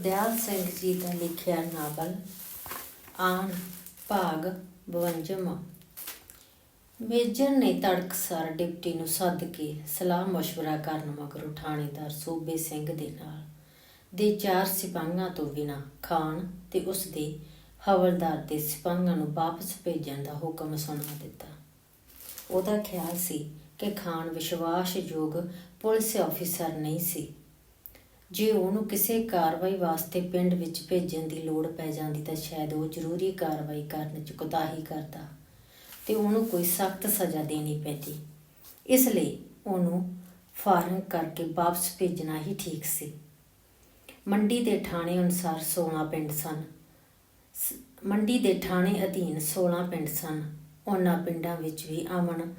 ਦਿਆਲ ਸਿੰਘ ਜੀ ਦਾ ਲਿਖਿਆ ਨਾਵਲ ਆਨ ਭਾਗ 52 ਮੇਜਰ ਨੇ ਤੜਕਸਾਰ ਡਿਪਟੀ ਨੂੰ ਸੱਦ ਕੇ ਸਲਾਹ مشورہ ਕਰਨ ਮਗਰੋਂ ਥਾਣੇਦਾਰ ਸੂਬੇ ਸਿੰਘ ਦੇ ਨਾਲ ਦੇ ਚਾਰ ਸਿਪਾਹੀਆਂ ਤੋਂ ਬਿਨਾ ਖਾਨ ਤੇ ਉਸ ਦੇ ਹਵਲਦਾਰ ਤੇ ਸਿਪਾਹੀਆਂ ਨੂੰ ਵਾਪਸ ਭੇਜਣ ਦਾ ਹੁਕਮ ਸੁਣਾ ਦਿੱਤਾ ਉਹਦਾ ਖਿਆਲ ਸੀ ਕਿ ਖਾਨ ਵਿਸ਼ਵਾਸਯੋਗ ਪੁਲਿਸ ਅਫੀਸਰ ਨਹੀਂ ਸੀ ਜੇ ਉਹਨੂੰ ਕਿਸੇ ਕਾਰਵਾਈ ਵਾਸਤੇ ਪਿੰਡ ਵਿੱਚ ਭੇਜਣ ਦੀ ਲੋੜ ਪੈ ਜਾਂਦੀ ਤਾਂ ਸ਼ਾਇਦ ਉਹ ਜ਼ਰੂਰੀ ਕਾਰਵਾਈ ਕਰਨ 'ਚ ਕੋਤਾਹੀ ਕਰਦਾ ਤੇ ਉਹਨੂੰ ਕੋਈ ਸਖਤ ਸਜ਼ਾ ਦੇਣੀ ਪੈਂਦੀ। ਇਸ ਲਈ ਉਹਨੂੰ ਫਾਰਮ ਕਰਕੇ ਵਾਪਸ ਭੇਜਣਾ ਹੀ ਠੀਕ ਸੀ। ਮੰਡੀ ਦੇ ਥਾਣੇ ਅਨੁਸਾਰ 16 ਪਿੰਡ ਸਨ। ਸ- ਮੰਡੀ ਦੇ ਥਾਣੇ ਅਧੀਨ 16 ਪਿੰਡ ਸਨ। ਉਹਨਾਂ ਪਿੰਡਾਂ ਵਿੱਚ ਵੀ ਅਮਨ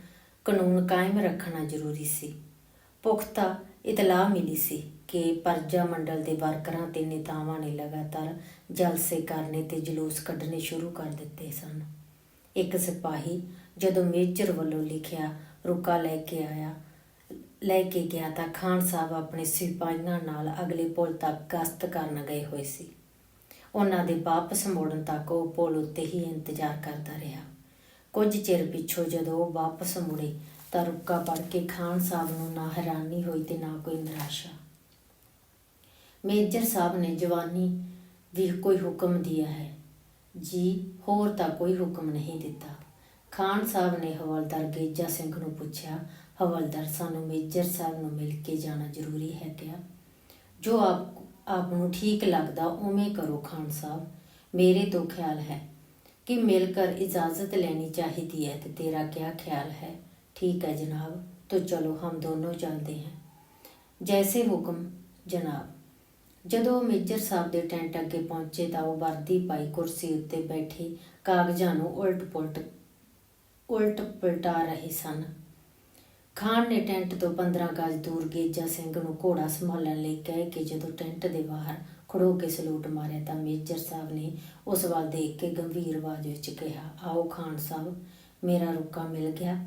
ਕਾਨੂੰਨ ਕਾਇਮ ਰੱਖਣਾ ਜ਼ਰੂਰੀ ਸੀ। ਪੁਖਤਾ ਇਤਲਾਹ ਮਿਲੀ ਸੀ। ਕਿ ਪਰਜਾ ਮੰਡਲ ਦੇ ਵਰਕਰਾਂ ਤੇ ਨੇਤਾਵਾਂ ਨੇ ਲਗਾਤਾਰ ਜਲਸੇ ਕਰਨੇ ਤੇ ਜਲੂਸ ਕੱਢਣੇ ਸ਼ੁਰੂ ਕਰ ਦਿੱਤੇ ਸਨ। ਇੱਕ ਸਿਪਾਹੀ ਜਦੋਂ ਮੇਜਰ ਵੱਲੋਂ ਲਿਖਿਆ, ਰੁਕਾ ਲੈ ਕੇ ਆਇਆ, ਲੈ ਕੇ ਗਿਆ ਤਾਂ ਖਾਨ ਸਾਹਿਬ ਆਪਣੇ ਸਿਪਾਹੀਆਂ ਨਾਲ ਅਗਲੇ ਪੁਲ ਤੱਕ ਗਸ਼ਤ ਕਰਨ ਗਏ ਹੋਏ ਸੀ। ਉਹਨਾਂ ਦੇ ਵਾਪਸ ਮੁੜਨ ਤੱਕ ਉਹ ਪੁਲ ਉੱਤੇ ਹੀ ਇੰਤਜ਼ਾਰ ਕਰਦਾ ਰਿਹਾ। ਕੁਝ ਚਿਰ ਪਿੱਛੋਂ ਜਦੋਂ ਉਹ ਵਾਪਸ ਮੁੜੇ ਤਾਂ ਰੁੱਕਾ ਪੜ ਕੇ ਖਾਨ ਸਾਹਿਬ ਨੂੰ ਨਾ ਹੈਰਾਨੀ ਹੋਈ ਤੇ ਨਾ ਕੋਈ ਨਿਰਾਸ਼ਾ। ਮੇਜਰ ਸਾਹਿਬ ਨੇ ਜਵਾਨੀ ਵੀ ਕੋਈ ਹੁਕਮ ਦਿਆ ਹੈ ਜੀ ਹੋਰ ਤਾਂ ਕੋਈ ਹੁਕਮ ਨਹੀਂ ਦਿੱਤਾ ਖਾਨ ਸਾਹਿਬ ਨੇ ਹਵਲਦਾਰ ਗੇਜਾ ਸਿੰਘ ਨੂੰ ਪੁੱਛਿਆ ਹਵਲਦਾਰ ਸਾਨੂੰ ਮੇਜਰ ਸਾਹਿਬ ਨੂੰ ਮਿਲ ਕੇ ਜਾਣਾ ਜ਼ਰੂਰੀ ਹੈ ਕਿਆ ਜੋ ਆਪ ਆਪ ਨੂੰ ਠੀਕ ਲੱਗਦਾ ਉਵੇਂ ਕਰੋ ਖਾਨ ਸਾਹਿਬ ਮੇਰੇ ਤੋਂ ਖਿਆਲ ਹੈ ਕਿ ਮਿਲ ਕਰ ਇਜਾਜ਼ਤ ਲੈਣੀ ਚਾਹੀਦੀ ਹੈ ਤੇ ਤੇਰਾ क्या ख्याल है ठीक है जनाब तो चलो हम दोनों चलते हैं ਜੈਸੇ ਹੁਕਮ ਜਨਾਬ ਜਦੋਂ ਉਹ ਮੇਜਰ ਸਾਹਿਬ ਦੇ ਟੈਂਟ ਅੱਗੇ ਪਹੁੰਚੇ ਤਾਂ ਉਹ ਵਰਦੀ ਪਾਈ ਕੁਰਸੀ ਉੱਤੇ ਬੈਠੇ ਕਾਗਜ਼ਾਂ ਨੂੰ ਉਲਟ ਪੁਲਟ ਉਲਟ ਪਲਟਾ ਰਹੇ ਸਨ ਖਾਨ ਨੇ ਟੈਂਟ ਤੋਂ 15 ਗਜ ਦੂਰ ਗੇਜਾ ਸਿੰਘ ਨੂੰ ਘੋੜਾ ਸੰਭਾਲਣ ਲਈ ਕਹਿ ਕੇ ਜਦੋਂ ਟੈਂਟ ਦੇ ਬਾਹਰ ਖੜੋ ਕੇ ਸਲੂਟ ਮਾਰਿਆ ਤਾਂ ਮੇਜਰ ਸਾਹਿਬ ਨੇ ਉਸ ਵੱਲ ਦੇਖ ਕੇ ਗੰਭੀਰ ਆਵਾਜ਼ ਵਿੱਚ ਕਿਹਾ ਆਓ ਖਾਨ ਸਾਹਿਬ ਮੇਰਾ ਰੁਕਾ ਮਿਲ ਗਿਆ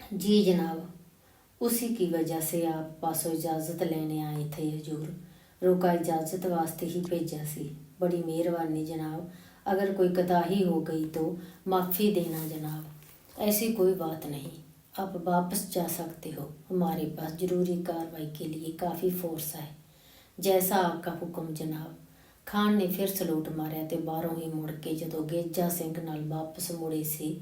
जी जनाब उसी की वजह से आप पासों इजाज़त लेने आए थे हजूर रोका इजाज़त वास्ते ही भेजा सी बड़ी मेहरबानी जनाब अगर कोई कताही हो गई तो माफ़ी देना जनाब ऐसी कोई बात नहीं आप वापस जा सकते हो हमारे पास ज़रूरी कार्रवाई के लिए काफ़ी फोर्स है ਜੈਸਾ ਆਕਾ ਹੁਕਮ ਜਨਾਬ ਖਾਨ ਨੇ ਫਿਰ ਸਲੂਟ ਮਾਰਿਆ ਤੇ ਬਾਹਰੋਂ ਹੀ ਮੁੜ ਕੇ ਜਦੋਂ ਗੇਜਾ ਸਿੰਘ ਨਾਲ ਵਾਪਸ ਮੁੜੇ ਸੀ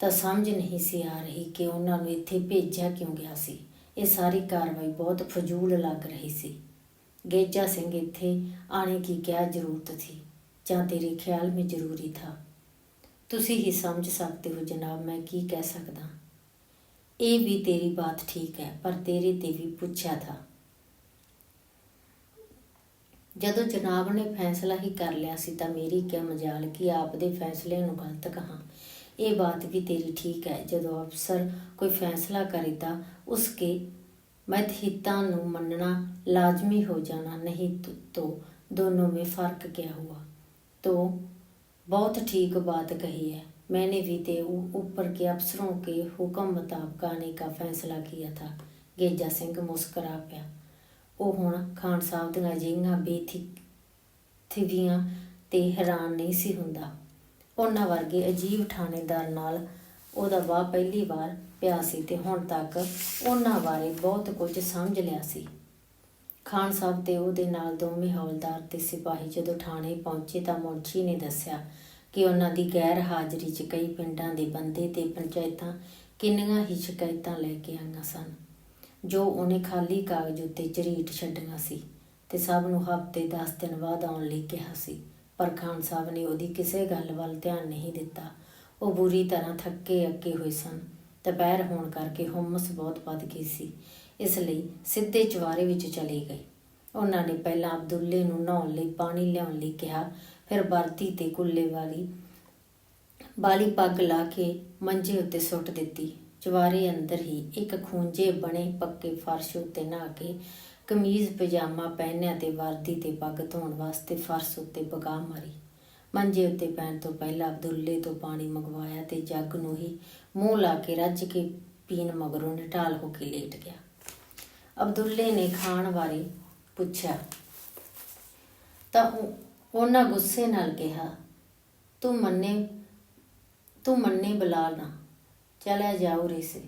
ਤਾਂ ਸਮਝ ਨਹੀਂ ਸੀ ਆ ਰਹੀ ਕਿ ਉਹਨਾਂ ਨੂੰ ਇੱਥੇ ਭੇਜਿਆ ਕਿਉਂ ਗਿਆ ਸੀ ਇਹ ਸਾਰੀ ਕਾਰਵਾਈ ਬਹੁਤ ਫਜ਼ੂਲ ਲੱਗ ਰਹੀ ਸੀ ਗੇਜਾ ਸਿੰਘ ਇੱਥੇ ਆਣੇ की क्या जरूरत थी ਜਾਂ ਤੇਰੇ ਖਿਆਲ में ਜ਼ਰੂਰੀ था ਤੁਸੀਂ ਹੀ ਸਮਝ ਸਕਦੇ ਹੋ ਜਨਾਬ ਮੈਂ ਕੀ ਕਹਿ ਸਕਦਾ ਇਹ ਵੀ ਤੇਰੀ ਬਾਤ ਠੀਕ ਹੈ ਪਰ ਤੇਰੇ ਤੇ ਵੀ ਪੁੱਛਿਆ ਥਾ ਜਦੋਂ ਜਨਾਬ ਨੇ ਫੈਸਲਾ ਹੀ ਕਰ ਲਿਆ ਸੀ ਤਾਂ ਮੇਰੀ ਕਿਆ ਮਜਾਲ ਕਿ ਆਪ ਦੇ ਫੈਸਲੇ ਨੂੰ ਗਲਤ ਕਹਾਂ ਇਹ ਬਾਤ ਵੀ ਤੇਰੀ ਠੀਕ ਹੈ ਜਦੋਂ ਅਫਸਰ ਕੋਈ ਫੈਸਲਾ ਕਰੇ ਤਾਂ ਉਸਕੇ ਮਤਹਿਤਾਂ ਨੂੰ ਮੰਨਣਾ ਲਾਜ਼ਮੀ ਹੋ ਜਾਣਾ नहीं तो, तो दोनों में फर्क क्या हुआ तो बहुत ठीक बात कही है मैंने भी ते ऊ- ऊपर के अफसरों के हुक्म मुताबिक आने का फैसला किया था ਗੇਜਾ ਸਿੰਘ ਮੁਸਕਰਾ ਪਿਆ ਉਹ ਹੁਣ ਖਾਨ ਸਾਹਿਬ ਦੀਆਂ ਜਿਹੀਆਂ ਬੇਥਿਵੀਆਂ ਤੇ ਹੈਰਾਨ ਨਹੀਂ ਸੀ ਹੁੰਦਾ ਉਹਨਾਂ ਵਰਗੇ ਅਜੀਬ ਥਾਣੇਦਾਰ ਨਾਲ ਉਹਦਾ ਵਾਹ ਪਹਿਲੀ ਵਾਰ ਪਿਆ ਸੀ ਤੇ ਹੁਣ ਤੱਕ ਉਹਨਾਂ ਬਾਰੇ ਬਹੁਤ ਕੁਝ ਸਮਝ ਲਿਆ ਸੀ। ਖਾਨ ਸਾਹਿਬ ਤੇ ਉਹਦੇ ਨਾਲ ਦੋਵੇਂ ਹੌਲਦਾਰ ਤੇ ਸਿਪਾਹੀ ਜਦੋਂ ਥਾਣੇ ਪਹੁੰਚੇ ਤਾਂ ਮੁਨਸ਼ੀ ਨੇ ਦੱਸਿਆ ਕਿ ਉਹਨਾਂ ਦੀ ਗੈਰ ਹਾਜ਼ਰੀ 'ਚ ਕਈ ਪਿੰਡਾਂ ਦੇ ਬੰਦੇ ਤੇ ਪੰਚਾਇਤਾਂ ਕਿੰਨੀਆਂ ਹੀ ਸ਼ਿਕਾਇਤਾਂ ਲੈ ਕੇ ਆਈਆਂ ਸਨ, ਜੋ ਉਹਨੇ ਖਾਲੀ ਕਾਗਜ਼ ਉੱਤੇ ਝਰੀਟ ਛੱਡੀਆਂ ਸੀ ਤੇ ਸਭ ਨੂੰ ਹਫ਼ਤੇ 10 ਦਿਨ ਬਾਅਦ ਆਉਣ ਲਈ ਕਿਹਾ ਸੀ, ਪਰ ਖਾਨ ਸਾਹਿਬ ਨੇ ਉਹਦੀ ਕਿਸੇ ਗੱਲ ਵੱਲ ਧਿਆਨ ਨਹੀਂ ਦਿੱਤਾ। ਉਹ ਬੁਰੀ ਤਰ੍ਹਾਂ ਥੱਕੇ ਅੱਕੇ ਹੋਏ ਸਨ। ਦੁਪਹਿਰ ਹੋਣ ਕਰਕੇ ਹੁਮਸ ਬਹੁਤ ਵੱਧ ਗਈ ਸੀ। ਇਸ ਲਈ ਸਿੱਧੇ ਚਵਾਰੇ ਵਿੱਚ ਚਲੇ ਗਏ ਉਹਨਾਂ ਨੇ ਪਹਿਲਾਂ ਅਬਦੁੱਲੇ ਨੂੰ ਨਹਾਉਣ ਲਈ ਪਾਣੀ ਲਿਆਉਣ ਲਈ ਕਿਹਾ, ਫਿਰ ਵਰਦੀ ਤੇ ਕੁੱਲੇ ਵਾਲੀ ਬਾਲੀ ਪੱਗ ਲਾ ਕੇ ਮੰਜੇ ਉੱਤੇ ਸੁੱਟ ਦਿੱਤੀ। ਚਵਾਰੇ ਅੰਦਰ ਹੀ ਇੱਕ ਖੂੰਜੇ ਬਣੇ ਪੱਕੇ ਫਰਸ਼ ਉੱਤੇ ਨਹਾ ਕੇ ਕਮੀਜ਼, ਪਜਾਮਾ, ਪਹਿਨਿਆ ਤੇ ਵਰਦੀ ਤੇ ਪੱਗ ਧੋਣ ਵਾਸਤੇ ਫਰਸ਼ ਉੱਤੇ ਬਗਾ ਮਾਰੀ। ਮੰਜੇ ਉੱਤੇ ਪੈਣ ਤੋਂ ਪਹਿਲਾਂ ਅਬਦੁੱਲੇ ਤੋਂ ਪਾਣੀ ਮੰਗਵਾਇਆ ਤੇ ਜੱਗ ਨੂੰ ਹੀ ਮੂੰਹ ਲਾ ਕੇ ਰੱਜ ਕੇ ਪੀਣ ਮਗਰੋਂ ਨਿਟਾਲ ਹੋ ਕੇ ਲੇਟ ਗਿਆ। ਅਬਦੁੱਲੇ ਨੇ ਖਾਣ ਬਾਰੇ ਪੁੱਛਿਆ, ਤਾਂ ਉਹ- ਉਹਨਾਂ ਗੁੱਸੇ ਨਾਲ ਕਿਹਾ, ਤੂੰ ਮੰਨੇ ਤੂੰ ਮੰਨੇ ਬੁਲਾ ਨਾ ਚਲਿਆ ਜਾਓ ਰੀਸੇ।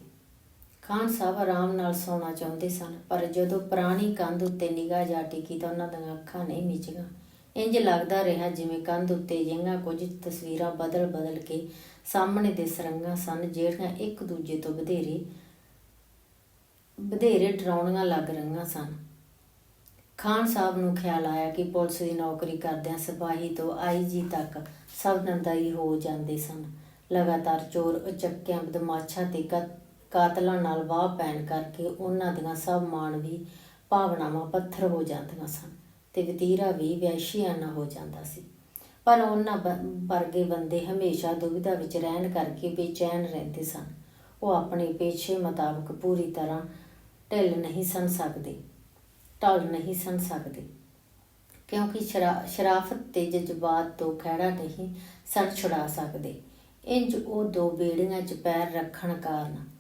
ਖਾਨ ਸਾਹਿਬ ਆਰਾਮ ਨਾਲ ਸੌਣਾ ਚਾਹੁੰਦੇ ਸਨ, ਪਰ ਜਦੋਂ ਪੁਰਾਣੀ ਕੰਧ ਉੱਤੇ ਨਿਗਾਹ ਜਾ ਟਿਕੀ ਤਾਂ ਉਹਨਾਂ ਦੀਆਂ ਅੱਖਾਂ ਨਹੀਂ ਮਿਚੀਆਂ। ਇੰਜ ਲੱਗਦਾ ਰਿਹਾ ਜਿਵੇਂ ਕੰਧ ਉੱਤੇ ਜਿਹੀਆਂ ਕੁਝ ਤਸਵੀਰਾਂ ਬਦਲ-ਬਦਲ ਕੇ ਸਾਹਮਣੇ ਦੇ ਸਰੰਗਾਂ ਸਨ, ਜਿਹੜੀਆਂ ਇੱਕ ਦੂਜੇ ਤੋਂ ਵਧੇਰੇ ਵਧੇਰੇ ਡਰਾਉਣੀਆਂ ਲੱਗ ਰਹੀਆਂ ਸਨ। ਖਾਨ ਸਾਹਿਬ ਨੂੰ ਖਿਆਲ ਆਇਆ ਕਿ ਪੁਲਿਸ ਦੀ ਨੌਕਰੀ ਕਰਦਿਆਂ ਸਿਪਾਹੀ ਤੋਂ ਆਈਜੀ ਤੱਕ ਸਭ ਨੰਦਾਈ ਹੋ ਜਾਂਦੇ ਸਨ। ਲਗਾਤਾਰ ਚੋਰ, ਉਚੱਕਿਆਂ, ਬਦਮਾਸ਼ਾਂ ਤੇ ਕਤ- ਕਾਤਲਾਂ ਨਾਲ ਵਾਹ ਪੈਣ ਕਰਕੇ ਉਹਨਾਂ ਦੀਆਂ ਸਭ ਮਾਨਵੀ ਭਾਵਨਾਵਾਂ ਪੱਥਰ ਹੋ ਜਾਂਦੀਆਂ ਸਨ। ਤੇ ਵਤੀਰਾ ਵੀ ਵੈਸ਼ੀਆਨਾ ਹੋ ਜਾਂਦਾ ਸੀ। ਪਰ ਉਹਨਾਂ ਬ- ਵਰਗੇ ਬੰਦੇ ਹਮੇਸ਼ਾ ਦੁਵਿਧਾ ਵਿੱਚ ਰਹਿਣ ਕਰਕੇ ਬੇਚੈਨ ਰਹਿੰਦੇ ਸਨ। ਉਹ ਆਪਣੇ ਪੇਸ਼ੇ ਮੁਤਾਬਕ ਪੂਰੀ ਤਰ੍ਹਾਂ ਢਿੱਲ ਨਹੀਂ ਸਨ ਸਕਦੇ, ਢਲ ਨਹੀਂ ਸਨ ਸਕਦੇ। ਕਿਉਂਕਿ ਸ਼ਰਾ- ਸ਼ਰਾਫਤ ਤੇ ਜਜ਼ਬਾਤ ਤੋਂ ਖਹਿੜਾ ਨਹੀਂ ਸਨ ਛੁਡਾ ਸਕਦੇ। ਇੰਜ ਉਹ ਦੋ ਬੇੜੀਆਂ 'ਚ ਪੈਰ ਰੱਖਣ ਕਾਰਨ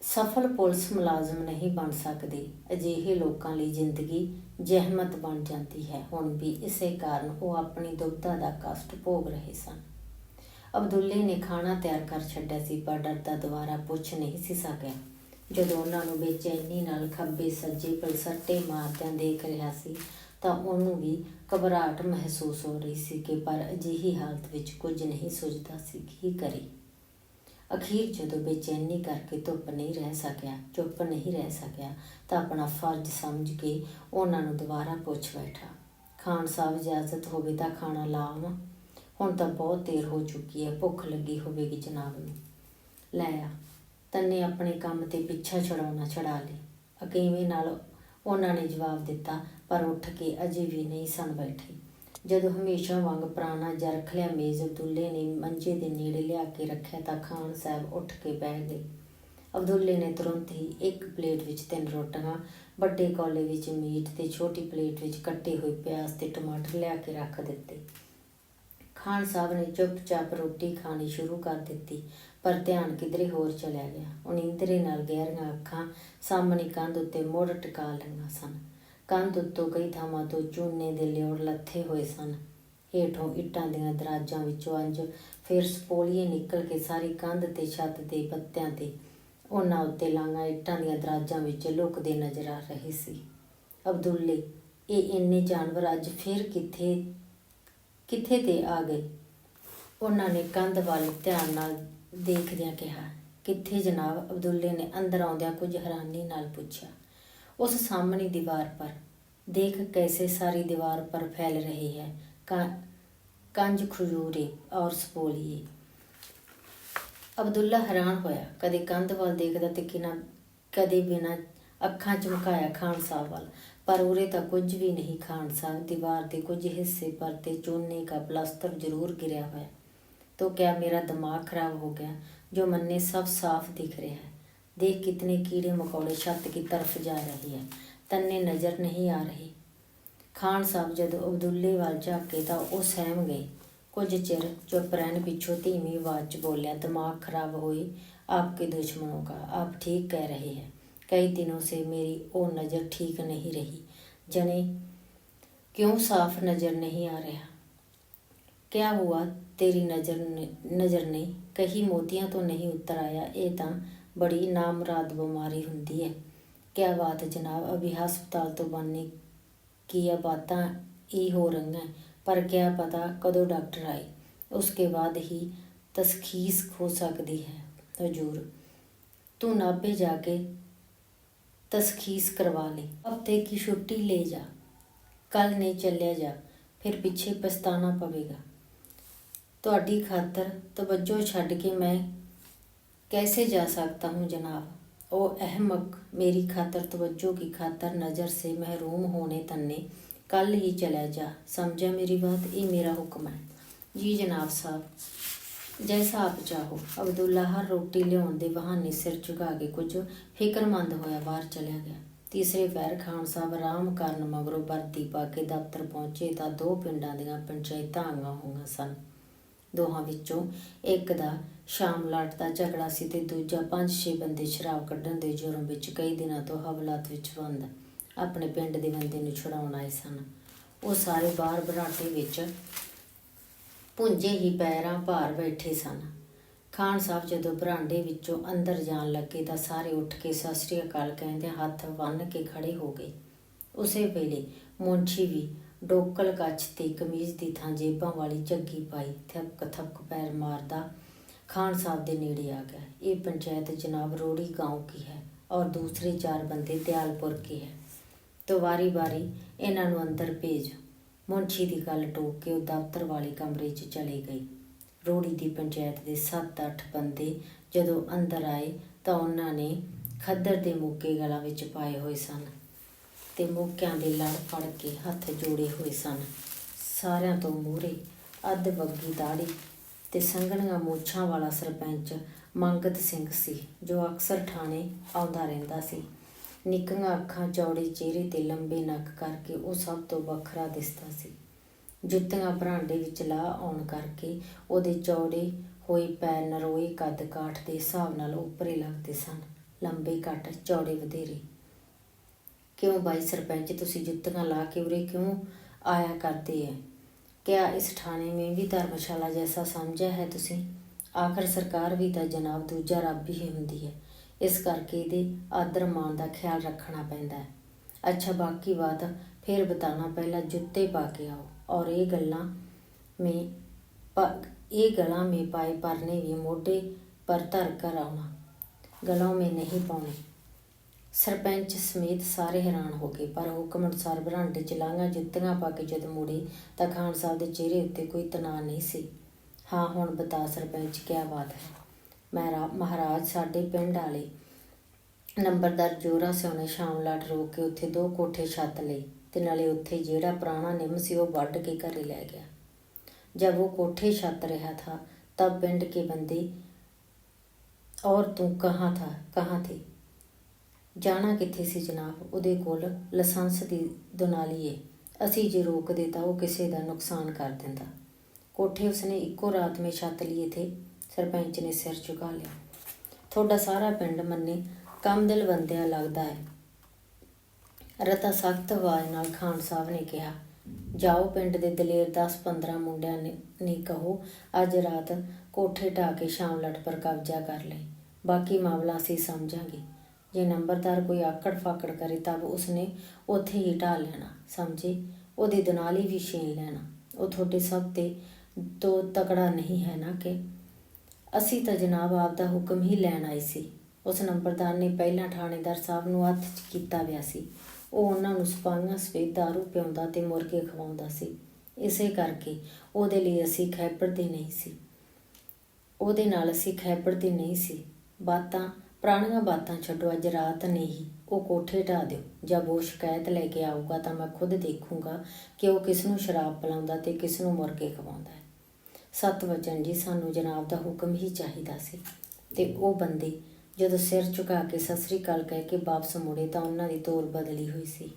ਸਫਲ ਪੁਲਿਸ ਮੁਲਾਜ਼ਮ ਨਹੀਂ ਬਣ ਸਕਦੇ, ਅਜਿਹੇ ਲੋਕਾਂ ਲਈ ਜ਼ਿੰਦਗੀ ਜ਼ਹਿਮਤ ਬਣ ਜਾਂਦੀ ਹੈ। ਹੁਣ ਵੀ ਇਸੇ ਕਾਰਨ ਉਹ ਆਪਣੀ ਦੁਬਦਾ ਦਾ ਕਸ਼ਟ ਭੋਗ ਰਹੇ ਸਨ। ਅਬਦੁੱਲੇ ਨੇ ਖਾਣਾ ਤਿਆਰ ਕਰ ਛੱਡਿਆ ਸੀ, ਪਰ ਡਰਦਾ ਦੁਬਾਰਾ ਪੁੱਛ ਨਹੀਂ ਸੀ ਸਕਿਆ। ਜਦੋਂ ਉਹਨਾਂ ਨੂੰ ਬੇਚੈਨੀ ਨਾਲ ਖੱਬੇ ਸੱਜੇ ਪਲਸੱਟੇ ਮਾਰਦਿਆਂ ਦੇਖ ਰਿਹਾ ਸੀ, ਤਾਂ ਉਹਨੂੰ ਵੀ ਘਬਰਾਹਟ ਮਹਿਸੂਸ ਹੋ ਰਹੀ ਸੀ ਕਿ ਪਰ ਅਜਿਹੀ ਹਾਲਤ ਵਿੱਚ ਕੁਝ ਨਹੀਂ ਸੋਚਦਾ ਸੀ ਕੀ ਕਰੇ। ਅਖੀਰ ਜਦੋਂ ਬੇਚੈਨੀ ਕਰਕੇ ਧੁੱਪ ਨਹੀਂ ਰਹਿ ਸਕਿਆ, ਚੁੱਪ ਨਹੀਂ ਰਹਿ ਸਕਿਆ, ਤਾਂ ਆਪਣਾ ਫਰਜ਼ ਸਮਝ ਕੇ ਉਹਨਾਂ ਨੂੰ ਦੁਬਾਰਾ ਪੁੱਛ ਬੈਠਾ। ਖਾਨ ਸਾਹਿਬ, ਇਜਾਜ਼ਤ ਹੋਵੇ ਤਾਂ ਖਾਣਾ ਲਾਵਾਂ ਹੁਣ ਤਾਂ ਬਹੁਤ ਦੇਰ ਹੋ ਚੁੱਕੀ ਹੈ, ਭੁੱਖ ਲੱਗੀ ਹੋਵੇਗੀ ਜਨਾਬ ਨੂੰ। ਲੈ ਆ, ਤੰਨੇ ਆਪਣੇ ਕੰਮ ਤੇ ਪਿੱਛਾ ਛਡਾਉਣਾ ਛਡਾ ਲਈ। ਅਕੀਵੇਂ ਨਾਲ ਉਹਨਾਂ ਨੇ ਜਵਾਬ ਦਿੱਤਾ, ਪਰ ਉੱਠ ਕੇ ਅਜੇ ਵੀ ਨਹੀਂ ਸਨ ਬੈਠੇ। ਜਦੋਂ ਹਮੇਸ਼ਾ ਵਾਂਗ ਪੁਰਾਣਾ ਜਰਖਲਿਆ ਮੇਜ਼ ਅਬਦੁੱਲੇ ਨੇ ਮੰਜੇ ਦੇ ਨੇੜੇ ਲਿਆ ਕੇ ਰੱਖਿਆ ਤਾਂ ਖਾਨ ਸਾਹਿਬ ਉੱਠ ਕੇ ਬਹਿ ਗਏ। ਅਬਦੁੱਲੇ ਨੇ ਤੁਰੰਤ ਹੀ ਇੱਕ ਪਲੇਟ ਵਿੱਚ ਤਿੰਨ ਰੋਟੀਆਂ, ਵੱਡੇ ਕੋਲੇ ਵਿੱਚ ਮੀਟ ਤੇ ਛੋਟੀ ਪਲੇਟ ਵਿੱਚ ਕੱਟੇ ਹੋਏ ਪਿਆਜ਼ ਤੇ ਟਮਾਟਰ ਲਿਆ ਕੇ ਰੱਖ ਦਿੱਤੇ। ਖਾਨ ਸਾਹਿਬ ਨੇ ਚੁੱਪਚਾਪ ਰੋਟੀ ਖਾਣੀ ਸ਼ੁਰੂ ਕਰ ਦਿੱਤੀ, ਪਰ ਧਿਆਨ ਕਿਧਰੇ ਹੋਰ ਚਲਿਆ ਗਿਆ। ਉਹ ਨਾਲ ਗਹਿਰੀਆਂ ਅੱਖਾਂ, ਸਾਹਮਣੇ ਕੰਧ ਉੱਤੇ ਮੁੜ ਟਿਕਾ ਲਈਆਂ ਸਨ। ਕੰਧ ਉੱਤੋਂ ਕਈ ਥਾਵਾਂ ਤੋਂ ਚੂਨੇ ਦੇ ਲਿਓੜ ਲੱਥੇ ਹੋਏ ਸਨ। ਹੇਠੋਂ ਇੱਟਾਂ ਦੀਆਂ ਦਰਾਜਾਂ ਵਿੱਚੋਂ ਅੰਜ ਫਿਰ ਸਪੋਲੀਏ ਨਿਕਲ ਕੇ ਸਾਰੀ ਕੰਧ ਤੇ ਛੱਤ ਦੇ ਪੱਤਿਆਂ ਤੇ ਉਹਨਾਂ ਉੱਤੇ ਲਾਂਘਾ ਇੱਟਾਂ ਦੀਆਂ ਦਰਾਜਾਂ ਵਿੱਚ ਲੁਕਦੇ ਨਜ਼ਰ ਆ ਰਹੇ ਸੀ। ਅਬਦੁੱਲੇ, ਇਹ ਇੰਨੇ ਜਾਨਵਰ ਅੱਜ ਫਿਰ ਕਿੱਥੇ ਕਿੱਥੇ ਤੇ ਆ ਗਏ? ਉਹਨਾਂ ਨੇ ਕੰਧ ਵੱਲ ਧਿਆਨ ਨਾਲ ਦੇਖਦਿਆਂ ਕਿਹਾ, ਕਿੱਥੇ ਜਨਾਬ? ਅਬਦੁੱਲੇ ਨੇ ਅੰਦਰ ਆਉਂਦਿਆਂ ਕੁਝ ਹੈਰਾਨੀ ਨਾਲ ਪੁੱਛਿਆ। ਉਸ ਸਾਹਮਣੀ ਦੀਵਾਰ ਪਰ ਦੇਖ कैसे सारी दीवार पर फैल रही है का- ਕੰਜ ਖਜੂਰੇ ਔਰ ਸਪੋਲੀਏ ਅਬਦੁੱਲਾ ਹੈਰਾਨ ਹੋਇਆ ਕਦੇ ਕੰਧ ਵੱਲ ਦੇਖਦਾ ਤੇ ਕਿਨਾ ਕਦੇ ਬਿਨਾ ਅੱਖਾਂ ਝਮਕਾਇਆ ਖਾਨ ਸਾਹਿਬ ਵੱਲ ਪਰ ਉਰੇ ਤਾਂ ਕੁਝ ਵੀ ਨਹੀਂ ਖਾਨ ਸਾਹਿਬ ਦੀਵਾਰ ਦੇ ਕੁਝ ਹਿੱਸੇ ਪਰ ਤੇ ਚੂਨੇ का ਪਲਸਤਰ ਜ਼ਰੂਰ ਗਿਰਿਆ ਹੋਇਆ तो क्या मेरा दिमाग खराब हो गया जो मन ने सब साफ दिख रहा है देख कितने कीड़े मकोड़े छत की तरफ जा रही है तन्ने नजर नहीं आ रही ਖਾਨ ਸਾਹਿਬ ਜਦੋਂ ਅਬਦੁੱਲੇ ਵੱਲ ਝਾਕੇ ਤਾਂ ਉਹ ਸਹਿਮ ਗਏ ਕੁਝ ਚਿਰ ਚੁੱਪ ਰਹਿਣ ਪਿੱਛੋਂ ਧੀਮੀ ਆਵਾਜ਼ 'ਚ ਬੋਲਿਆ ਦਿਮਾਗ ਖਰਾਬ ਹੋਈ आपके दुश्मनों का आप ठीक कह रहे हैं कई दिनों से मेरी वो नज़र ठीक नहीं रही जने क्यों साफ नज़र नहीं आ रहा क्या हुआ तेरी नज़र ने नज़र ने कहीं ਮੋਤੀਆਂ ਤੋਂ ਨਹੀਂ ਉਤਰ ਆਇਆ ਇਹ ਤਾਂ ਬੜੀ ਨਾਮਰਾਦ ਬਿਮਾਰੀ ਹੁੰਦੀ ਹੈ ਕਿਆ ਬਾਤ ਹੈ ਜਨਾਬ ਅਭੀ ਹਸਪਤਾਲ ਤੋਂ ਬਣਨੇ की यह बातें ही हो रही हैं पर क्या पता कदों डॉक्टर आए उसके बाद ही तशखीस हो सकती है हजूर तू नाभे जाके तशखीस करवा ले हफ्ते की छुट्टी ले जा कल नहीं चलिया जा फिर ਪਿੱਛੇ ਪਛਤਾਣਾ ਪਵੇਗਾ ਤੁਹਾਡੀ ਖਾਤਰ ਤਵੱਜੋ ਛੱਡ ਕੇ ਮੈਂ कैसे जा सकता हूँ जनाब ओ अहमक मेरी खातर तवज्जो की खातर नज़र से महरूम होने तन्ने कल ही चला जा समझा मेरी बात ये मेरा हुक्म है जी जनाब साहब जैसा आप चाहो ਅਬਦੁੱਲਾ ਹਰ ਰੋਟੀ ਲਿਆਉਣ ਦੇ ਬਹਾਨੇ ਸਿਰ ਝੁਕਾ ਕੇ ਕੁਝ ਫਿਕਰਮੰਦ ਹੋਇਆ ਬਾਹਰ ਚਲਿਆ ਗਿਆ ਤੀਸਰੇ ਪੈਰ ਖਾਨ ਸਾਹਿਬ ਆਰਾਮ ਕਰਨ ਮਗਰੋਂ ਵਰਦੀ ਪਾ ਕੇ ਦਫ਼ਤਰ ਪਹੁੰਚੇ ਤਾਂ ਦੋ ਪਿੰਡਾਂ ਦੀਆਂ ਪੰਚਾਇਤਾਂ ਆਈਆਂ ਹੋਈਆਂ ਸਨ ਦੋਹਾਂ ਵਿੱਚੋਂ ਇੱਕ ਦਾ ਸ਼ਾਮ ਲਾਟ ਦਾ ਝਗੜਾ ਸੀ ਤੇ ਦੂਜਾ ਪੰਜ ਛੇ ਬੰਦੇ ਸ਼ਰਾਬ ਕੱਢਣ ਦੇ ਜੁਰਮ ਵਿੱਚ ਕਈ ਦਿਨਾਂ ਤੋਂ ਹਵਲਾਤ ਵਿੱਚ ਬੰਦ ਆਪਣੇ ਪਿੰਡ ਦੇ ਬੰਦੇ ਨੂੰ ਛੁਡਾਉਣ ਆਏ ਸਨ। ਉਹ ਸਾਰੇ ਬਾਹਰ ਬਰਾਂਡੇ ਵਿੱਚ ਪੁੰਜੇ ਹੀ ਪੈਰਾਂ ਭਾਰ ਬੈਠੇ ਸਨ। ਖਾਨ ਸਾਹਿਬ ਜਦੋਂ ਬਰਾਂਡੇ ਵਿੱਚੋਂ ਅੰਦਰ ਜਾਣ ਲੱਗੇ ਤਾਂ ਸਾਰੇ ਉੱਠ ਕੇ ਸਤਿ ਸ੍ਰੀ ਅਕਾਲ ਕਹਿੰਦੇ ਹੱਥ ਬੰਨ੍ਹ ਕੇ ਖੜੇ ਹੋ ਗਏ। ਉਸੇ ਵੇਲੇ ਮੁੰਸ਼ੀ ਵੀ ਡੋਕਲ ਕੱਛ ਤੇ ਕਮੀਜ਼ ਦੀ ਥਾਂ ਜੇਬਾਂ ਵਾਲੀ ਝੱਗੀ ਪਾਈ ਥੱਕ ਥੱਕ ਪੈਰ ਮਾਰਦਾ ਖਾਨ ਸਾਹਿਬ ਦੇ ਨੇੜੇ ਆ ਗਿਆ ਇਹ ਪੰਚਾਇਤ ਜਨਾਬ ਰੋੜੀ गांव की है और दूसरे चार बंदे दयालपुर के है तो ਵਾਰੀ ਵਾਰੀ ਇਹਨਾਂ ਨੂੰ ਅੰਦਰ ਭੇਜ ਮੁੰਸ਼ੀ ਦੀ ਗੱਲ ਟੋਕ ਕੇ ਉਹ ਦਫ਼ਤਰ ਵਾਲੇ ਕਮਰੇ 'ਚ ਚਲੇ ਗਏ ਰੋੜੀ ਦੀ ਪੰਚਾਇਤ ਦੇ 7-8 ਬੰਦੇ ਜਦੋਂ ਅੰਦਰ ਆਏ ਤਾਂ ਉਹਨਾਂ ਨੇ ਖੱਦਰ ਦੇ ਮੁੱਕੇ ਗਲਾਂ ਵਿੱਚ ਪਾਏ ਹੋਏ ਸਨ ਤੇ ਮੁੱਕਿਆਂ ਦੇ ਲੜ ਫੜ ਕੇ ਹੱਥ ਜੋੜੇ ਹੋਏ ਸਨ ਸਾਰਿਆਂ ਤੋਂ ਮੂਹਰੇ ਅੱਧ ਬੱਗੀ ਦਾੜੀ ਤੇ ਸੰਘਣੀਆਂ ਮੋਛਾਂ ਵਾਲਾ ਸਰਪੰਚ ਮੰਗਤ ਸਿੰਘ ਸੀ, ਜੋ ਅਕਸਰ ਥਾਣੇ ਆਉਂਦਾ ਰਹਿੰਦਾ ਸੀ। ਨਿੱਕੀਆਂ ਅੱਖਾਂ, ਚੌੜੇ ਚਿਹਰੇ ਤੇ ਲੰਬੇ ਨੱਕ ਕਰਕੇ ਉਹ ਸਭ ਤੋਂ ਵੱਖਰਾ ਦਿਸਦਾ ਸੀ। ਜੁੱਤੀਆਂ ਭਰਾਂਡੇ ਵਿੱਚ ਲਾ ਆਉਣ ਕਰਕੇ ਉਹਦੇ ਚੌੜੇ ਹੋਏ ਪੈਰ ਨਰੋਏ ਕੱਦ ਕਾਠ ਦੇ ਹਿਸਾਬ ਨਾਲ ਉੱਪਰੇ ਲੱਗਦੇ ਸਨ। ਲੰਬੇ ਘੱਟ ਚੌੜੇ ਵਧੇਰੇ। ਕਿਉਂ ਬਾਈ ਸਰਪੰਚ, ਤੁਸੀਂ ਜੁੱਤੀਆਂ ਲਾ ਕੇ ਉਰੇ ਕਿਉਂ ਆਇਆ ਕਰਦੇ ਹੈ ਕਿਆ ਇਸ ਥਾਣੇ में ਵੀ ਧਰਮਸ਼ਾਲਾ ਜੈਸਾ ਸਮਝਿਆ ਹੈ ਤੁਸੀਂ? ਆਖਰ ਸਰਕਾਰ ਵੀ ਤਾਂ ਜਨਾਬ ਦੂਜਾ ਰੱਬ ਹੀ ਹੁੰਦੀ ਹੈ। ਇਸ ਕਰਕੇ ਇਹਦੇ ਆਦਰ ਮਾਨ ਦਾ ਖਿਆਲ ਰੱਖਣਾ ਪੈਂਦਾ ਹੈ। ਅੱਛਾ, ਬਾਕੀ ਬਾਤ ਫਿਰ ਬਤਾਣਾ, ਪਹਿਲਾਂ ਜੁੱਤੇ ਪਾ ਕੇ ਆਓ। ਔਰ ਇਹ ਗੱਲਾਂ ਮੇ ਇਹ ਗਲਾਂ ਮੇ ਪਾਏ ਪਰਨੇ ਵੀ ਮੋਢੇ ਪਰ ਧਰ ਕਰ ਆਉਣਾ ਗਲਾਂ ਮੇ ਨਹੀਂ ਪਾਉਣੇ। ਸਰਪੰਚ ਸਮੇਤ ਸਾਰੇ ਹੈਰਾਨ ਹੋ ਗਏ ਪਰ ਹੁਕਮ ਅਨੁਸਾਰ ਬਰਾਂਡੇ ਚ ਲਾਂਘਾ ਜੁੱਤੀਆਂ ਪਾ ਕੇ ਜਦ ਮੁੜੇ ਤਾਂ ਖਾਨ ਸਾਹਿਬ ਦੇ ਚਿਹਰੇ ਉੱਤੇ ਕੋਈ ਤਣਾਅ ਨਹੀਂ ਸੀ ਹਾਂ ਹੁਣ ਬਤਾ ਸਰਪੰਚ ਕਿਆ ਬਾਤ ਹੈ ਮਹਾਰਾ ਮਹਾਰਾਜ ਸਾਡੇ ਪਿੰਡ ਵਾਲੇ ਨੰਬਰਦਾਰ ਜੋਰਾ ਸਿਉਣੇ ਸ਼ਾਮ ਲਾਟ ਰੋਕ ਕੇ ਉੱਥੇ ਦੋ ਕੋਠੇ ਛੱਤ ਲਈ ਤੇ ਨਾਲੇ ਉੱਥੇ ਜਿਹੜਾ ਪੁਰਾਣਾ ਨਿੰਮ ਸੀ ਉਹ ਵੱਢ ਕੇ ਘਰੇ ਲੈ ਗਿਆ जब वो कोठे छत रहा था तब पिंड के बंदे और तू कहाँ था कहाँ थे ਜਾਣਾ ਕਿੱਥੇ ਸੀ ਜਨਾਬ? ਉਹਦੇ ਕੋਲ ਲਾਇਸੈਂਸ ਦੀ ਦੁਨਾਲੀ ਏ ਅਸੀਂ ਜੇ ਰੋਕਦੇ ਤਾਂ ਉਹ ਕਿਸੇ ਦਾ ਨੁਕਸਾਨ ਕਰ ਦਿੰਦਾ। ਕੋਠੇ ਉਸਨੇ ਇੱਕੋ ਰਾਤ ਮੇ ਛੱਤ ਲਏ ਥੇ। ਸਰਪੰਚ ਨੇ ਸਿਰ ਝੁਕਾ ਲਿਆ। ਤੁਹਾਡਾ ਸਾਰਾ ਪਿੰਡ ਮੰਨੇ ਕਮਦਿਲ ਬੰਦਿਆ ਲੱਗਦਾ ਹੈ। ਰਤਾ ਸਖਤ ਆਵਾਜ਼ ਨਾਲ ਖਾਨ ਸਾਹਿਬ ਨੇ ਕਿਹਾ, ਜਾਓ ਪਿੰਡ ਦੇ ਦਲੇਰ 10-15 ਮੁੰਡਿਆਂ ਨੇ ਕਹੋ, ਅੱਜ ਰਾਤ ਕੋਠੇ ਢਾ ਕੇ ਸ਼ਾਮ ਲਟ ਪਰ ਕਬਜ਼ਾ ਕਰ ਲੈ ਬਾਕੀ ਮਾਮਲਾ ਅਸੀਂ ਸਮਝਾਂਗੇ। ਜੇ ਨੰਬਰਦਾਰ ਕੋਈ ਆਕੜ ਫਾਕੜ ਕਰੇ ਤਾਂ ਉਸਨੇ ਉੱਥੇ ਹੀ ਢਾ ਲੈਣਾ, ਸਮਝੇ? ਉਹਦੀ ਦਨਾਲੀ ਵੀ ਛੀਨ ਲੈਣਾ। ਉਹ ਤੁਹਾਡੇ ਸਭ ਤੇ ਤੋਂ ਤਕੜਾ ਨਹੀਂ ਹੈ ਨਾ ਕਿ? ਅਸੀਂ ਤਾਂ ਜਨਾਬ ਆਪ ਦਾ ਹੁਕਮ ਹੀ ਲੈਣ ਆਏ ਸੀ। ਉਸ ਨੰਬਰਦਾਰ ਨੇ ਪਹਿਲਾਂ ਥਾਣੇਦਾਰ ਸਾਹਿਬ ਨੂੰ ਹੱਥ ਕੀਤਾ ਵਿਆ ਸੀ। ਉਹ ਉਹਨਾਂ ਨੂੰ ਸਪਾਈਆਂ ਸਵੇਤ ਦਾਰੂ ਪਿਆਉਂਦਾ ਤੇ ਮੁਰਗੇ ਖਵਾਉਂਦਾ ਸੀ। ਇਸੇ ਕਰਕੇ ਉਹਦੇ ਲਈ ਅਸੀਂ ਖੈਬੜਦੇ ਨਹੀਂ ਸੀ। ਉਹਦੇ ਨਾਲ ਅਸੀਂ ਖੈਬੜਦੇ ਨਹੀਂ ਸੀ। ਬਾਤਾਂ ਪੁਰਾਣੀਆਂ ਬਾਤਾਂ ਛੱਡੋ, ਅੱਜ ਰਾਤ ਨਹੀਂ, ਉਹ ਕੋਠੇ ਢਾ ਦਿਓ। ਜਦ ਉਹ ਸ਼ਿਕਾਇਤ ਲੈ ਕੇ ਆਊਗਾ ਤਾਂ ਮੈਂ ਖੁਦ ਦੇਖੂੰਗਾ ਕਿ ਉਹ ਕਿਸ ਨੂੰ ਸ਼ਰਾਬ ਪਿਲਾਉਂਦਾ ਤੇ ਕਿਸ ਨੂੰ ਮੁਰਗੇ ਖਵਾਉਂਦਾ ਹੈ। ਸਤ ਵਚਨ ਜੀ, ਸਾਨੂੰ ਜਨਾਬ ਦਾ ਹੁਕਮ ਹੀ ਚਾਹੀਦਾ ਸੀ। ਤੇ ਉਹ ਬੰਦੇ ਜਦੋਂ ਸਿਰ ਝੁਕਾ ਕੇ ਸਤਿ ਸ੍ਰੀ ਅਕਾਲ ਕਹਿ ਕੇ ਵਾਪਸ ਮੁੜੇ ਤਾਂ ਉਹਨਾਂ ਦੀ ਤੋਰ ਬਦਲੀ ਹੋਈ ਸੀ।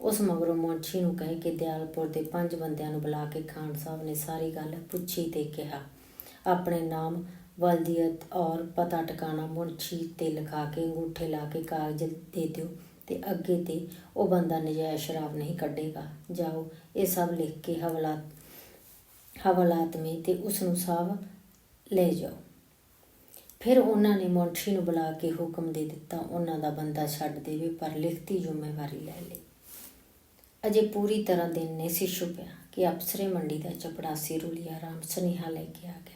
ਉਸ ਮਗਰੋਂ ਮੁੰਸ਼ੀ ਨੂੰ ਕਹਿ ਕੇ ਦਿਆਲਪੁਰ ਦੇ ਪੰਜ ਬੰਦਿਆਂ ਨੂੰ ਬੁਲਾ ਕੇ ਖਾਨ ਸਾਹਿਬ ਨੇ ਸਾਰੀ ਗੱਲ ਪੁੱਛੀ ਤੇ ਕਿਹਾ, ਆਪਣੇ ਨਾਮ ਵਲਦੀਅਤ ਔਰ ਪਤਾ ਟਿਕਾਣਾ ਮੁਨਸ਼ੀ ਤੇ ਲਿਖਾ ਕੇ, ਅੰਗੂਠੇ ਲਾ ਕੇ ਕਾਗਜ਼ ਦੇ ਦਿਓ ਅਤੇ ਅੱਗੇ ਤੇ ਉਹ ਬੰਦਾ ਨਜਾਇਜ਼ ਸ਼ਰਾਬ ਨਹੀਂ ਕੱਢੇਗਾ। ਜਾਓ, ਇਹ ਸਭ ਲਿਖ ਕੇ ਹਵਾਲਾਤ ਹਵਾਲਾਤ ਅਤੇ ਤੇ ਉਸ ਨੂੰ ਸਾਹਬ ਲੈ ਜਾਓ। ਫਿਰ ਉਹਨਾਂ ਨੇ ਮੁਨਸ਼ੀ ਨੂੰ ਬੁਲਾ ਕੇ ਹੁਕਮ ਦੇ ਦਿੱਤਾ, ਉਹਨਾਂ ਦਾ ਬੰਦਾ ਛੱਡ ਦੇਵੇ, ਪਰ ਲਿਖਤੀ ਜ਼ਿੰਮੇਵਾਰੀ ਲੈ ਲੇ। ਅਜੇ ਪੂਰੀ ਤਰ੍ਹਾਂ ਦਿਨ ਨਹੀਂ ਸੀ ਛੁਪਿਆ ਕਿ ਅਫਸਰੇ ਮੰਡੀ ਦਾ ਚਪੜਾਸੀ ਰੁਲੀਆ, ਰਾਮ ਸੁਨੇਹਾ ਲੈ ਕੇ ਆ ਗਿਆ।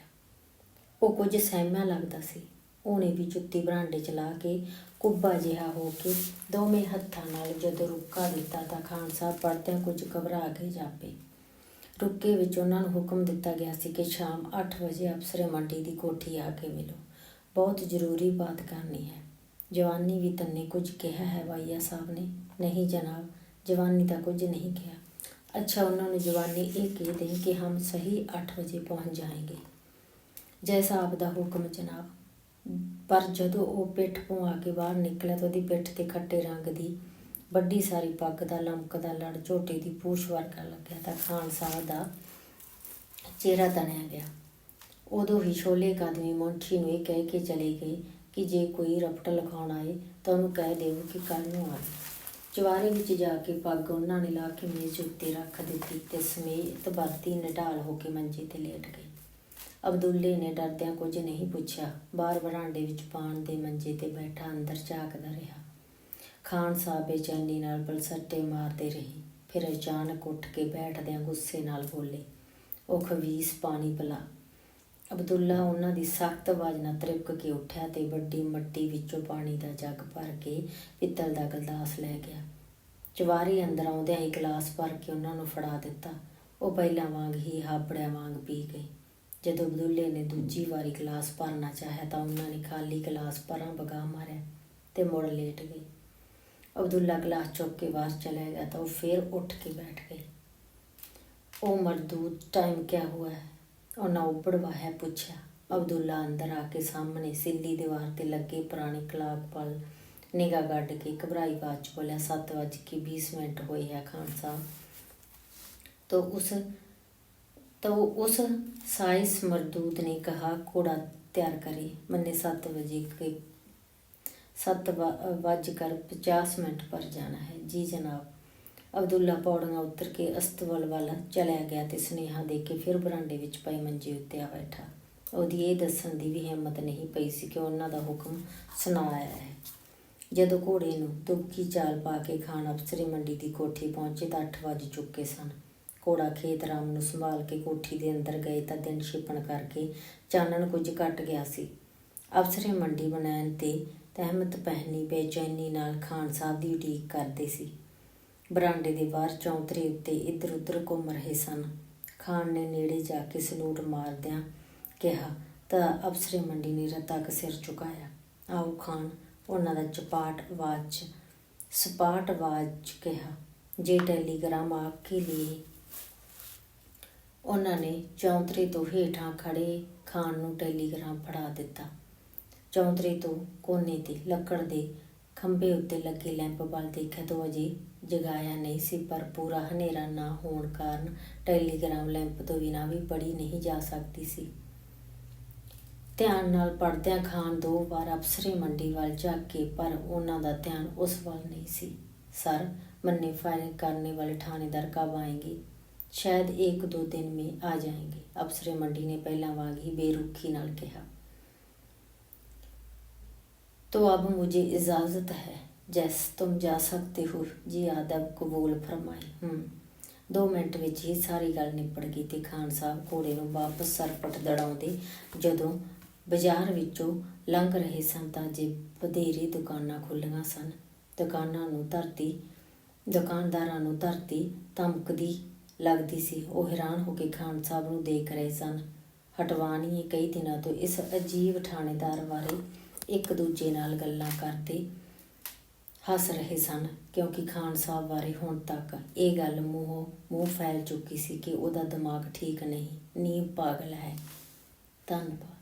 ਉਹ ਕੁਝ ਸਹਿਮਿਆ ਲੱਗਦਾ ਸੀ। ਉਹਨੇ ਵੀ ਜੁੱਤੀ ਬਰਾਂਡੇ ਚ ਲਾ ਕੇ ਕੁੱਬਾ ਜਿਹਾ ਹੋ ਕੇ ਦੋਵੇਂ ਹੱਥਾਂ ਨਾਲ ਜਦੋਂ ਰੁੱਕਾ ਦਿੱਤਾ ਤਾਂ ਖਾਨ ਸਾਹਿਬ ਪੜਦਿਆਂ ਕੁਝ ਘਬਰਾ ਕੇ ਜਾਪੇ। ਰੁੱਕੇ ਵਿੱਚ ਉਹਨਾਂ ਨੂੰ ਹੁਕਮ ਦਿੱਤਾ ਗਿਆ ਸੀ ਕਿ ਸ਼ਾਮ 8 ਵਜੇ ਅਫਸਰੇ ਮੰਡੀ ਦੀ ਕੋਠੀ ਆ ਕੇ ਮਿਲੋ। ਬਹੁਤ ਜ਼ਰੂਰੀ ਬਾਤ ਕਰਨੀ ਹੈ। ਜਵਾਨੀ ਵੀ ਤੰਨੇ ਕੁਝ ਕਿਹਾ ਹੈ ਵਾਈਆ ਸਾਹਿਬ ਨੇ। ਨਹੀਂ ਜਨਾਬ, ਜਵਾਨੀ ਦਾ ਕੁਝ ਨਹੀਂ ਕਿਹਾ। ਅੱਛਾ, ਉਹਨਾਂ ਨੂੰ ਜਵਾਨੀ ਇਹ ਕਹਿ ਦੇ ਕਿ ਹਮ ਸਹੀ 8 ਵਜੇ ਪਹੁੰਚ ਜਾएंगे ਜੈਸਾ ਆਪ ਦਾ ਹੁਕਮ ਜਨਾਬ। ਪਰ ਜਦੋਂ ਉਹ ਪਿੱਠ ਤੋਂ ਆ ਕੇ ਬਾਹਰ ਨਿਕਲਿਆ ਤਾਂ ਉਹਦੀ ਪਿੱਠ ਤੇ ਖੱਟੇ ਰੰਗ ਦੀ ਵੱਡੀ ਸਾਰੀ ਪੱਗ ਦਾ ਲਮਕਦਾ ਲੜ ਝੋਟੇ ਦੀ ਪੂਛ ਵਰਗਾ ਲੱਗਿਆ ਤਾਂ ਖਾਨ ਸਾਹਿਬ ਦਾ ਚਿਹਰਾ ਤਣਿਆ ਗਿਆ। ਉਦੋਂ ਹੀ ਛੋਲੇ ਇੱਕ ਆਦਮੀ ਨੂੰ ਇਹ ਕਹਿ ਕੇ ਚਲੇ ਗਏ ਕਿ ਜੇ ਕੋਈ ਰਪਟ ਲਿਖਾਉਣ ਆਏ ਤਾਂ ਉਹਨੂੰ ਕਹਿ ਦੇਵੋ ਕਿ ਕੱਲ ਨੂੰ ਆਵੇ ਚਵਾਰੇ ਵਿੱਚ ਜਾ ਕੇ ਪੱਗ ਉਹਨਾਂ ਨੇ ਲਾ ਕੇ ਮੇਜ਼ ਉੱਤੇ ਰੱਖ ਦਿੱਤੀ ਤੇ ਸਮੇਤ ਵਰਤੀ ਨਿਢਾਲ ਹੋ ਕੇ ਮੰਜੇ ਤੇ ਲੇਟ ਗਈ ਅਬਦੁੱਲੇ ਨੇ ਡਰਦਿਆਂ ਕੁਝ ਨਹੀਂ ਪੁੱਛਿਆ। ਬਾਹਰ ਬਰਾਂਡੇ ਵਿੱਚ ਪਾਣ ਦੇ ਮੰਜੇ ਤੇ ਬੈਠਾ ਅੰਦਰ ਝਾਕਦਾ ਰਿਹਾ। ਖਾਨ ਸਾਹਿਬ ਬੇਚੈਨੀ ਨਾਲ ਬਲਸੱਟੇ ਮਾਰਦੇ ਰਹੇ। ਫਿਰ ਅਚਾਨਕ ਉੱਠ ਕੇ ਬੈਠਦਿਆਂ ਗੁੱਸੇ ਨਾਲ ਬੋਲੇ ਉਹ ਖਵੀਸ ਪਾਣੀ ਪਿਲਾ। ਅਬਦੁੱਲਾ ਉਹਨਾਂ ਦੀ ਸਖਤ ਆਵਾਜ਼ ਨਾਲ ਤ੍ਰਿਪਕ ਕੇ ਉੱਠਿਆ ਤੇ ਵੱਡੀ ਮੱਟੀ ਵਿੱਚੋਂ ਪਾਣੀ ਦਾ ਜੱਗ ਭਰ ਕੇ ਪਿੱਤਲ ਦਾ ਗਲਾਸ ਲੈ ਗਿਆ। ਚਵਾਰੀ ਅੰਦਰ ਆਉਂਦਿਆਂ ਹੀ ਗਲਾਸ ਭਰ ਕੇ ਉਹਨਾਂ ਨੂੰ ਫੜਾ ਦਿੱਤਾ। ਉਹ ਪਹਿਲਾਂ ਵਾਂਗ ਹੀ ਹਾਬੜਿਆਂ ਵਾਂਗ ਪੀ ਗਏ। ਜਦੋਂ ਬਦੁੱਲੇ ਨੇ ਦੂਜੀ ਵਾਰੀ ਗਲਾਸ ਭਰਨਾ ਚਾਹਿਆ ਤਾਂ ਉਹਨਾਂ ਨੇ ਖਾਲੀ ਗਲਾਸ ਪਰਾਂ ਬਗਾ ਮਾਰਿਆ ਤੇ ਮੁੜ ਲੇਟ ਗਈ। ਅਬਦੁੱਲਾ ਗਲਾਸ ਚੁੱਕ ਕੇ ਬਾਹਰ ਚਲਾ ਗਿਆ ਤਾਂ ਉਹ ਫੇਰ ਉੱਠ ਕੇ ਬੈਠ ਗਈ। ਉਹ ਮਰਦੂਦ ਟਾਈਮ ਕਿਆ ਹੋਇਆ ਉਹਨਾਂ ਉੱਪੜਵਾ ਹੈ ਪੁੱਛਿਆ। ਅਬਦੁੱਲਾ ਅੰਦਰ ਆ ਕੇ ਸਾਹਮਣੇ ਸਿੱਲੀ ਦੀਵਾਰ ਤੇ ਲੱਗੇ ਪੁਰਾਣੇ ਕਲਾਕ ਪਲ ਨਿਗਾ ਗੱਡ ਕੇ ਘਬਰਾਈ ਬਾਅਦ ਚ ਬੋਲਿਆ 7:20 ਮਿੰਟ ਹੋਏ ਹੈ ਖਾਨ ਸਾਹਿਬ। ਤੋਂ ਉਸ तो उस साइस मरदूत ने कहा घोड़ा तैयार करे मैंने सात बजे के सत्त बज कर पचास मिनट पर जाना है जी जनाब ਅਬਦੁੱਲਾ ਪੌੜੀਆਂ ਉਤਰ ਕੇ ਅਸਤਵਲ ਵੱਲ ਚਲਿਆ ਗਿਆ ਤੇ ਸੁਨੇਹਾ ਦੇ ਕੇ ਫਿਰ ਬਰਾਂਡੇ ਵਿੱਚ ਪਏ ਮੰਜੇ ਉੱਤੇ ਆ ਬੈਠਾ ਉਹਦੀ ਇਹ ਦੱਸਣ ਦੀ ਵੀ ਹਿੰਮਤ ਨਹੀਂ ਪਈ ਸੀ ਕਿ ਉਹਨਾਂ ਦਾ ਹੁਕਮ ਸੁਣਾਇਆ ਹੈ ਜਦੋਂ ਘੋੜੇ ਨੂੰ ਦੁਬਕੀ ਚਾਲ ਪਾ ਕੇ ਖਾਨ ਅਫਸਰੀ ਮੰਡੀ ਦੀ ਕੋਠੀ ਪਹੁੰਚੇ ਤਾਂ 8 ਵਜ ਚੁੱਕੇ ਸਨ ਘੋੜਾ ਖੇਤ ਰਾਮ ਨੂੰ ਸੰਭਾਲ ਕੇ ਕੋਠੀ ਦੇ ਅੰਦਰ ਗਏ ਤਾਂ ਦਿਨ ਛਿਪਣ ਕਰਕੇ ਚਾਨਣ ਕੁਝ ਘਟ ਗਿਆ ਸੀ। ਅਫਸਰੇ ਮੰਡੀ ਬਣਾਉਣ ਤੇ ਤਹਿਮਤ ਪਹਿਨੀ ਬੇਚੈਨੀ ਨਾਲ ਖਾਨ ਸਾਹਿਬ ਦੀ ਉਡੀਕ ਕਰਦੇ ਸੀ। ਬਰਾਂਡੇ ਦੇ ਬਾਹਰ ਚੌਂਤਰੇ ਉੱਤੇ ਇੱਧਰ ਉੱਧਰ ਘੁੰਮ ਰਹੇ ਸਨ। ਖਾਨ ਨੇ ਨੇੜੇ ਜਾ ਕੇ ਸਲੂਟ ਮਾਰਦਿਆਂ ਕਿਹਾ, ਤਾਂ ਅਫਸਰੇ ਮੰਡੀ ਨੇ ਰਤਕ ਸਿਰ ਝੁਕਾਇਆ। ਆਓ ਖਾਨ, ਉਹਨਾਂ ਦਾ ਚਪਾਟ ਆਵਾਜ਼ ਸਪਾਟ ਆਵਾਜ਼ ਕਿਹਾ। ਜੇ ਟੈਲੀਗ੍ਰਾਮ ਆਪਕੇ ਲਈ ਉਹਨਾਂ ਨੇ ਚੌਂਤਰੀ ਤੋਂ ਹੇਠਾਂ ਖੜੇ ਖਾਨ ਨੂੰ ਟੈਲੀਗ੍ਰਾਮ ਫੜਾ ਦਿੱਤਾ। ਚੌਂਤਰੀ ਤੋਂ ਕੋਨੇ ਤੇ ਲੱਕੜ ਦੇ ਖੰਭੇ ਉੱਤੇ ਲੱਗੇ ਲੈਂਪ ਵੱਲ ਦੇਖਿਆ ਤੋਂ ਅਜੇ ਜਗਾਇਆ ਨਹੀਂ ਸੀ, ਪਰ ਪੂਰਾ ਹਨੇਰਾ ਨਾ ਹੋਣ ਕਾਰਨ ਟੈਲੀਗ੍ਰਾਮ ਲੈਂਪ ਤੋਂ ਬਿਨਾਂ ਵੀ ਪੜੀ ਨਹੀਂ ਜਾ ਸਕਦੀ ਸੀ। ਧਿਆਨ ਨਾਲ ਪੜਦਿਆਂ ਖਾਨ ਦੋ ਵਾਰ ਅਫਸਰੇ ਮੰਡੀ ਵੱਲ ਝਾਕ ਕੇ, ਪਰ ਉਹਨਾਂ ਦਾ ਧਿਆਨ ਉਸ ਵੱਲ ਨਹੀਂ ਸੀ। ਸਰ, ਮੰਨੇ ਫਾਇਰਿੰਗ ਕਰਨੇ ਵਾਲੇ ਥਾਣੇਦਾਰ ਕਬ ਆਏਗੇ? शायद एक दो दिन में आ जाएंगे अफसरे मंडी ने पहला वांग ही बेरुखी नाल कहा तो अब मुझे इजाज़त है जैस तुम जा सकते हो जी आदब कबूल फरमाए हम्म ਦੋ ਮਿੰਟ ਵਿੱਚ ਹੀ ਸਾਰੀ ਗੱਲ ਨਿਪੜ ਗਈ ਤੇ ਖਾਨ ਸਾਹਿਬ ਘੋੜੇ ਨੂੰ ਵਾਪਸ ਸਰਪਟ ਦੜਾਉਂਦੇ ਜਦੋਂ ਬਾਜ਼ਾਰ ਵਿੱਚੋਂ ਲੰਘ ਰਹੇ ਸਨ ਤਾਂ ਜੇ ਵਧੇਰੇ ਦੁਕਾਨਾਂ ਖੁੱਲੀਆਂ ਸਨ ਦੁਕਾਨਾਂ ਨੂੰ ਧਰਤੀ ਦੁਕਾਨਦਾਰਾਂ ਨੂੰ ਧਰਤੀ ਧਮਕਦੀ ਲੱਗਦੀ ਸੀ। ਉਹ ਹੈਰਾਨ ਹੋ ਕੇ ਖਾਨ ਸਾਹਿਬ ਨੂੰ ਦੇਖ ਰਹੇ ਸਨ। ਹਟਵਾਨੀਏ ਕਈ ਦਿਨਾਂ ਤੋਂ ਇਸ ਅਜੀਬ ਥਾਣੇਦਾਰ ਬਾਰੇ ਇੱਕ ਦੂਜੇ ਨਾਲ ਗੱਲਾਂ ਕਰਦੇ ਹੱਸ ਰਹੇ ਸਨ, ਕਿਉਂਕਿ ਖਾਨ ਸਾਹਿਬ ਬਾਰੇ ਹੁਣ ਤੱਕ ਇਹ ਗੱਲ ਮੂੰਹੋਂ ਮੂੰਹ ਫੈਲ ਚੁੱਕੀ ਸੀ ਕਿ ਉਹਦਾ ਦਿਮਾਗ ਠੀਕ ਨਹੀਂ, ਨੀਂਦ ਪਾਗਲ ਹੈ। ਧੰਨਵਾਦ।